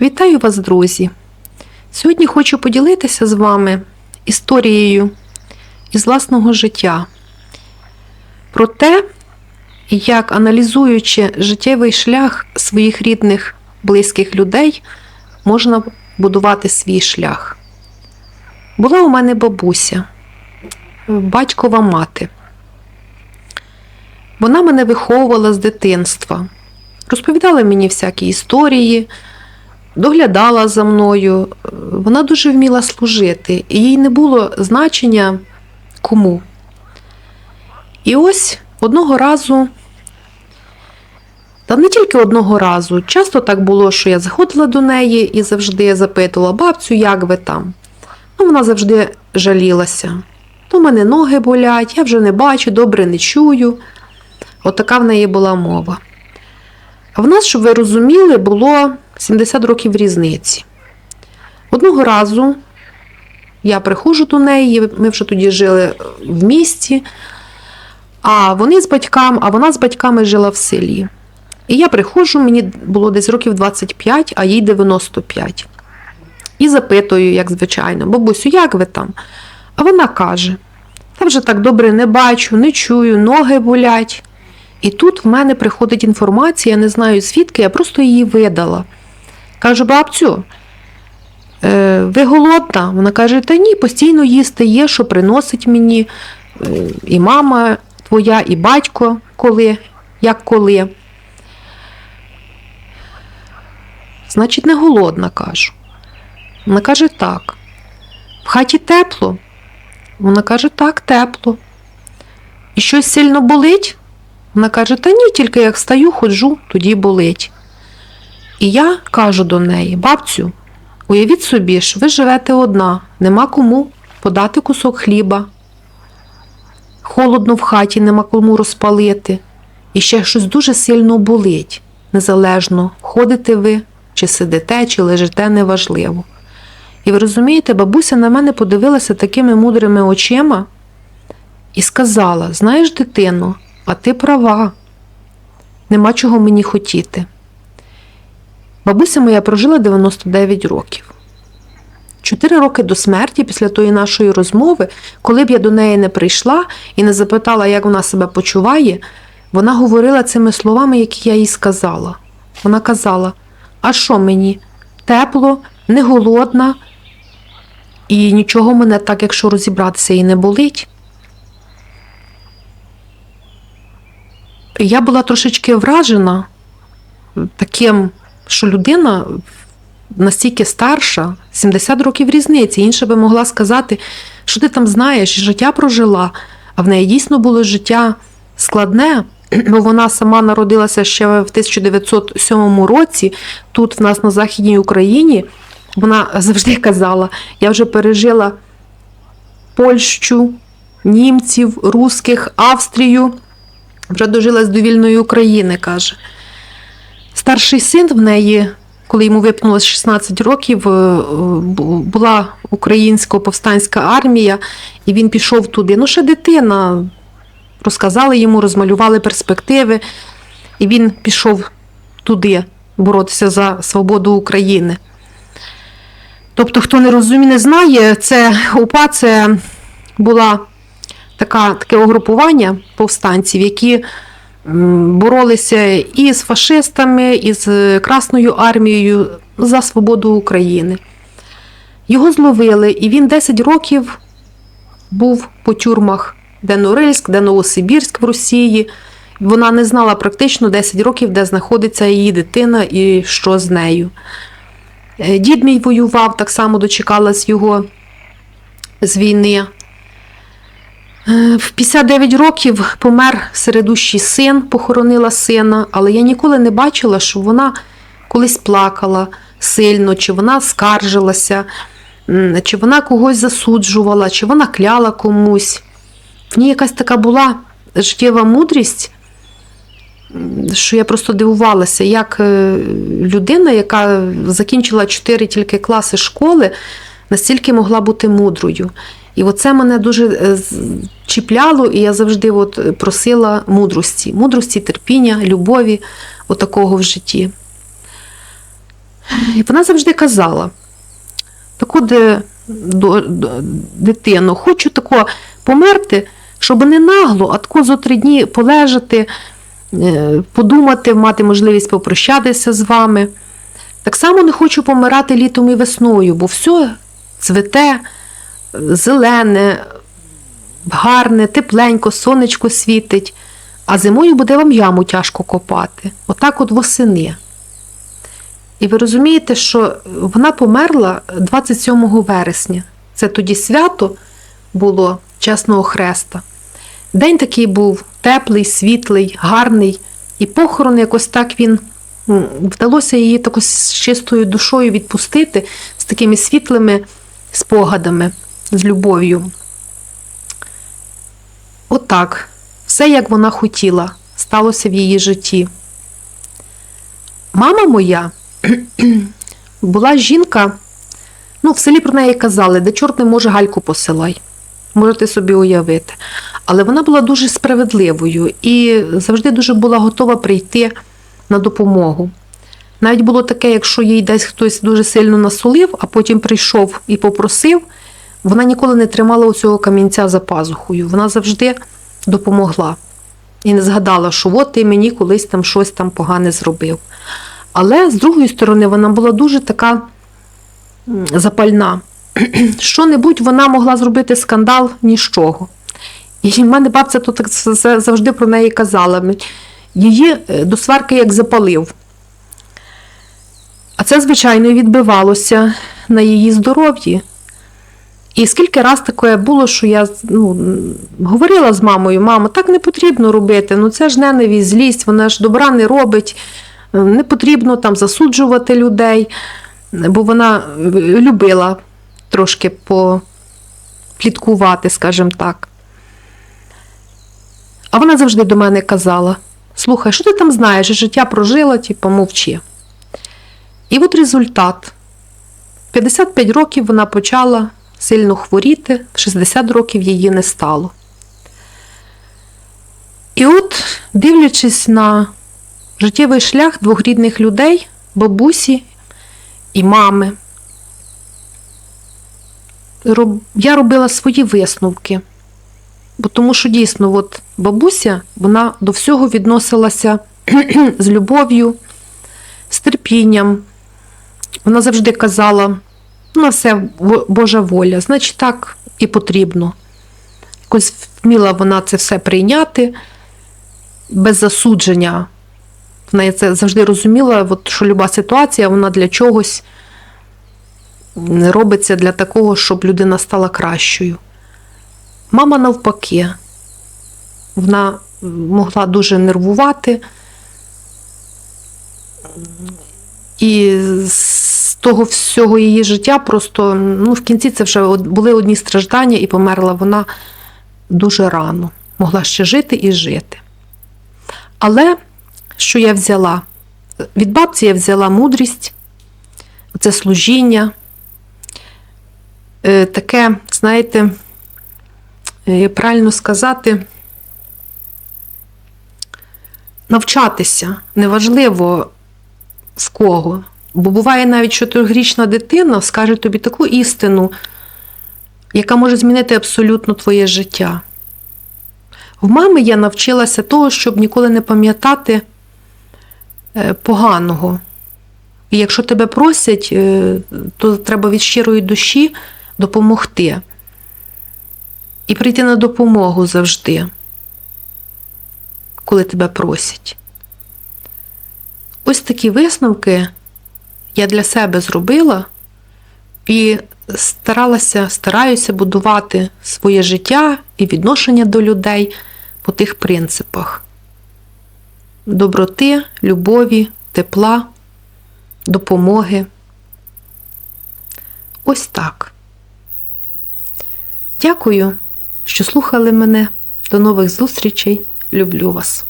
Вітаю вас, друзі! Сьогодні хочу поділитися з вами історією із власного життя про те, як аналізуючи життєвий шлях своїх рідних, близьких людей, можна будувати свій шлях. Була у мене бабуся, батькова мати. Вона мене виховувала з дитинства, розповідала мені всякі історії, доглядала за мною. Вона дуже вміла служити, і їй не було значення кому. І ось одного разу, та не тільки одного разу, часто так було, що я заходила до неї і завжди запитувала бабцю, як ви там. Ну, вона завжди жалілася. То мене ноги болять, я вже не бачу, добре не чую. Отака в неї була мова. А в нас, щоб ви розуміли, було 70 років різниці. Одного разу я приходжу до неї, ми вже тоді жили в місті, а вони з батьками, а вона з батьками жила в селі. І я приходжу, мені було десь років 25, а їй 95. І запитую, як звичайно, бабусю, як ви там? А вона каже: та вже так добре не бачу, не чую, ноги болять. І тут в мене приходить інформація, я не знаю звідки, я просто її видала. Кажу, бабцю, е, ви голодна? Вона каже, та ні, постійно їсти є, що приносить мені е, і мама твоя, і батько коли, як коли. Значить, не голодна, кажу. Вона каже, так. В хаті тепло. Вона каже, так, тепло. І щось сильно болить? Вона каже, та ні, тільки як встаю, ходжу, тоді болить. І я кажу до неї, бабцю, уявіть собі, що ви живете одна, нема кому подати кусок хліба. Холодно в хаті, нема кому розпалити. І ще щось дуже сильно болить, незалежно, ходите ви, чи сидите, чи лежите, неважливо. І ви розумієте, бабуся на мене подивилася такими мудрими очима і сказала: Знаєш, дитино, а ти права, нема чого мені хотіти. Бабуся моя прожила 99 років. Чотири роки до смерті, після тої нашої розмови, коли б я до неї не прийшла і не запитала, як вона себе почуває, вона говорила цими словами, які я їй сказала. Вона казала: А що мені? Тепло, не голодна, і нічого мене так, якщо розібратися, і не болить. Я була трошечки вражена таким, що людина настільки старша, 70 років різниці. Інша би могла сказати, що ти там знаєш, життя прожила, а в неї дійсно було життя складне, бо вона сама народилася ще в 1907 році, тут в нас на Західній Україні. Вона завжди казала, я вже пережила Польщу, німців, русських, Австрію, вже дожилась до вільної України, каже. Старший син в неї, коли йому виповнилось 16 років, е, була українська повстанська армія, і він пішов туди. Ну, ще дитина, розказали йому, розмалювали перспективи, і він пішов туди боротися за свободу України. Тобто, хто не розуміє, не знає, це УПА це була така, таке угрупування повстанців, які боролися і з фашистами, і з Красною армією за свободу України. Його зловили, і він 10 років був по тюрмах, де Норильськ, де Новосибірськ в Росії. Вона не знала практично 10 років, де знаходиться її дитина і що з нею. Дід мій воював, так само дочекалась його з війни. В 59 років помер середущий син, похоронила сина, але я ніколи не бачила, що вона колись плакала сильно, чи вона скаржилася, чи вона когось засуджувала, чи вона кляла комусь. В ній якась така була життєва мудрість, що я просто дивувалася, як людина, яка закінчила 4 тільки класи школи, настільки могла бути мудрою. І оце мене дуже чіпляло, і я завжди от просила мудрості, мудрості, терпіння, любові отакого в житті. І вона завжди казала: таку де, до, до, дитину, хочу тако померти, щоб не нагло, а тако зо три дні полежати, е, подумати, мати можливість попрощатися з вами. Так само не хочу помирати літом і весною, бо все цвете, зелене, гарне, тепленько, сонечко світить, а зимою буде вам яму тяжко копати. Отак от восени. І ви розумієте, що вона померла 27 вересня. Це тоді свято було Чесного Хреста. День такий був теплий, світлий, гарний, і похорон якось так він вдалося її тако з чистою душою відпустити, з такими світлими спогадами, з любов'ю. Отак, все як вона хотіла, сталося в її житті. Мама моя була жінка, ну, в селі про неї казали, де чорт не може гальку посилай. Можете собі уявити. Але вона була дуже справедливою і завжди дуже була готова прийти на допомогу. Навіть було таке, якщо їй десь хтось дуже сильно насолив, а потім прийшов і попросив, вона ніколи не тримала у цього камінця за пазухою. Вона завжди допомогла. І не згадала, що от ти мені колись там щось там погане зробив. Але з другої сторони, вона була дуже така запальна. Що-небудь вона могла зробити скандал ні з чого. І в мене бабця то так завжди про неї казала. Її е, до сварки як запалив. А це, звичайно, відбивалося на її здоров'ї. І скільки раз таке було, що я ну, говорила з мамою, мамо, так не потрібно робити, ну це ж ненависть, злість, вона ж добра не робить, не потрібно там засуджувати людей, бо вона е, любила трошки попліткувати, скажімо так. А вона завжди до мене казала: слухай, що ти там знаєш, життя прожила, типу, мовчи. І от результат. 55 років вона почала сильно хворіти, в 60 років її не стало. І от, дивлячись на життєвий шлях двох рідних людей, бабусі і мами, я робила свої висновки. Бо тому що дійсно, от бабуся, вона до всього відносилася з любов'ю, з терпінням. Вона завжди казала, на все Божа воля, значить так і потрібно. Якось вміла вона це все прийняти без засудження. Вона це завжди розуміла, от, що люба ситуація, вона для чогось робиться для такого, щоб людина стала кращою. Мама навпаки, вона могла дуже нервувати. І з того всього її життя просто ну, в кінці це вже були одні страждання, і померла вона дуже рано. Могла ще жити і жити. Але що я взяла? Від бабці я взяла мудрість, це служіння, Е, таке, знаєте, е, правильно сказати, навчатися неважливо в кого. Бо буває навіть чотиригрічна дитина скаже тобі таку істину, яка може змінити абсолютно твоє життя. В мами я навчилася того, щоб ніколи не пам'ятати е, поганого. І якщо тебе просять, е, то треба від щирої душі допомогти. І прийти на допомогу завжди, коли тебе просять. Ось такі висновки я для себе зробила і старалася, стараюся будувати своє життя і відношення до людей по тих принципах: доброти, любові, тепла, допомоги. Ось так. Дякую, що слухали мене. До нових зустрічей. Люблю вас.